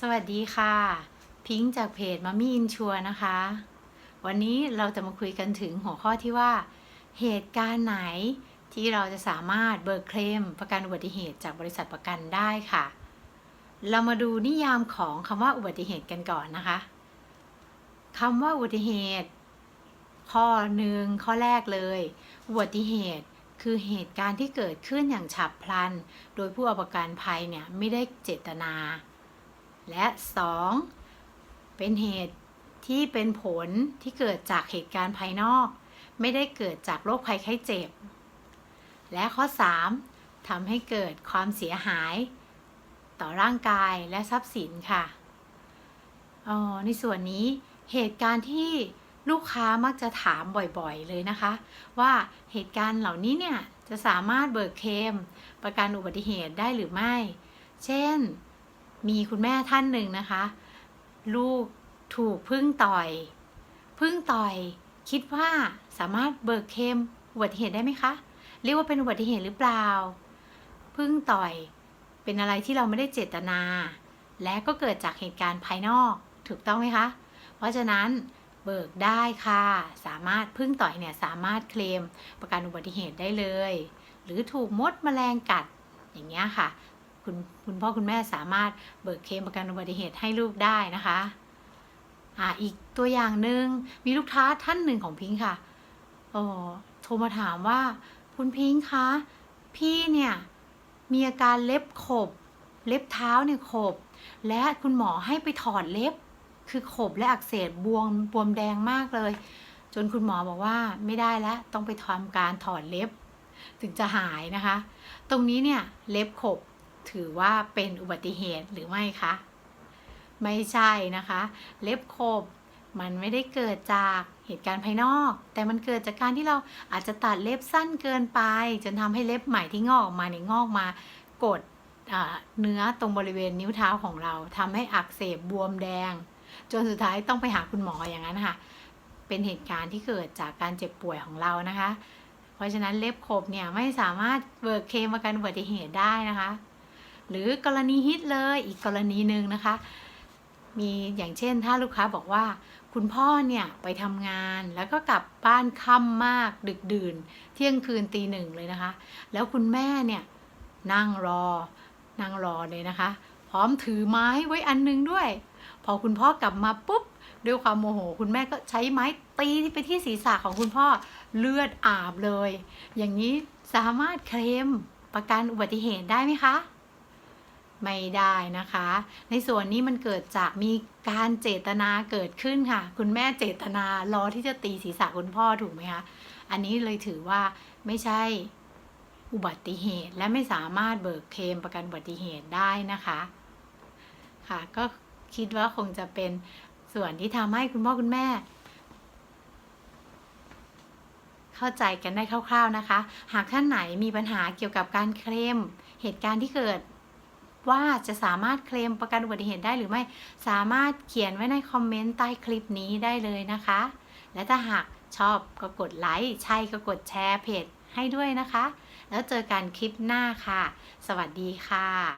สวัสดีค่ะ พิงจากเพจมามี่อินชัวนะคะ วันนี้เราจะมาคุยกันถึงหัวข้อที่ว่า เหตุการณ์ไหนที่เราจะสามารถเบิกเคลมประกันอุบัติเหตุจากบริษัทประกันได้ค่ะ เรามาดูนิยามของคำว่าอุบัติเหตุกันก่อนนะคะคำว่าอุบัติเหตุ ข้อหนึ่งข้อแรกเลย อุบัติเหตุคือเหตุการณ์ที่เกิดขึ้นอย่างฉับพลัน โดยผู้เอาประกันภัยเนี่ยไม่ได้เจตนา และ 2. เป็นเหตุที่เป็นผลที่เกิดจากเหตุการณ์ภายนอก ไม่ได้เกิดจากโรคภัยไข้เจ็บ และข้อ 3. ทำให้เกิดความเสียหาย ต่อร่างกายและทรัพย์สินค่ะอ๋อในส่วนนี้เหตุการณ์ที่ลูกค้ามักจะถามบ่อยๆเลยนะคะ ว่าเหตุการณ์เหล่านี้เนี่ยจะสามารถเบิกเคลมประกันอุบัติเหตุได้หรือไม่ เช่น มีคุณแม่ท่านหนึ่งนะคะ ลูกถูกพึ่งต่อย พึ่งต่อย คิดว่าสามารถเบิกเคมอุบัติเหตุได้ไหมคะ เรียกว่าเป็นอุบัติเหตุหรือเปล่า พึ่งต่อย เป็นอะไรที่เราไม่ได้เจตนา และก็เกิดจากเหตุการณ์ภายนอก ถูกต้องไหมคะ เพราะฉะนั้นเบิกได้ค่ะ สามารถพึ่งต่อยเนี่ยสามารถเคลมประกันอุบัติเหตุได้เลย หรือถูกมดแมลงกัดอย่างเงี้ยค่ะ คุณคุณพ่อคุณแม่สามารถเบิกเคลมประกันอุบัติเหตุให้ลูกได้นะคะอ่าอีกตัวอย่างหนึ่งมีลูกค้าท่านหนึ่งของพิงค่ะโอ้โทรมาถามว่า คุณพิงค์คะพี่เนี่ยมีอาการเล็บขบ เล็บเท้าเนี่ยขบ และคุณหมอให้ไปถอดเล็บ คือขบและอักเสบบวมบวมแดงมากเลย จนคุณหมอบอกว่าไม่ได้แล้วต้องไปทำการถอดเล็บ ถึงจะหายนะคะ ตรงนี้เนี่ยเล็บขบ ถือว่าเป็นอุบัติเหตุหรือไม่คะ ไม่ใช่นะคะ เล็บขบมันไม่ได้เกิดจากเหตุการณ์ภายนอก แต่มันเกิดจากการที่เราอาจจะตัดเล็บสั้นเกินไป จนทำให้เล็บใหม่ที่งอกออกมาเนี่ยงอกมากดเนื้อตรงบริเวณนิ้วเท้าของเราทำให้อักเสบบวมแดง จนสุดท้ายต้องไปหาคุณหมออย่างนั้นค่ะ เป็นเหตุการณ์ที่เกิดจากการเจ็บป่วยของเรานะคะ เพราะฉะนั้นเล็บขบเนี่ยไม่สามารถเบิกเคมประกันอุบัติเหตุได้นะคะ หรือกรณีฮิตเลยอีกกรณีหนึ่งนะคะ มีอย่างเช่นถ้าลูกค้าบอกว่า คุณพ่อเนี่ยไปทำงานแล้วก็กลับบ้านค่ำมากดึกดื่น เที่ยงคืนตีหนึ่งเลยนะคะ แล้วคุณแม่เนี่ยนั่งรอ นั่งรอเลยนะคะ พร้อมถือไม้ไว้อันนึงด้วย พอคุณพ่อกลับมาปุ๊บด้วยความโมโห คุณแม่ก็ใช้ไม้ตีไปที่ศีรษะของคุณพ่อเลือดอาบเลย อย่างนี้สามารถเคลมประกันอุบัติเหตุได้ไหมคะ ไม่ได้นะคะ ในส่วนนี้มันเกิดจากมีการเจตนาเกิดขึ้นค่ะ คุณแม่เจตนารอที่จะตีศีรษะคุณพ่อถูกไหมคะ อันนี้เลยถือว่าไม่ใช่อุบัติเหตุและไม่สามารถเบิกเคลมประกันอุบัติเหตุได้นะคะ ค่ะ ก็คิดว่าคงจะเป็นส่วนที่ทำให้คุณพ่อคุณแม่ เข้าใจกันได้คร่าว ๆนะคะ หากท่านไหนมีปัญหาเกี่ยวกับการเคลมเหตุการณ์ที่เกิด ว่าจะสามารถเคลมประกันอุบัติเหตุได้หรือไม่ สามารถเขียนไว้ในคอมเมนต์ใต้คลิปนี้ได้เลยนะคะ และถ้าหากชอบก็กดไลค์ ใช่ก็กดแชร์เพจให้ด้วยนะคะ แล้วเจอกันคลิปหน้าค่ะ สวัสดีค่ะ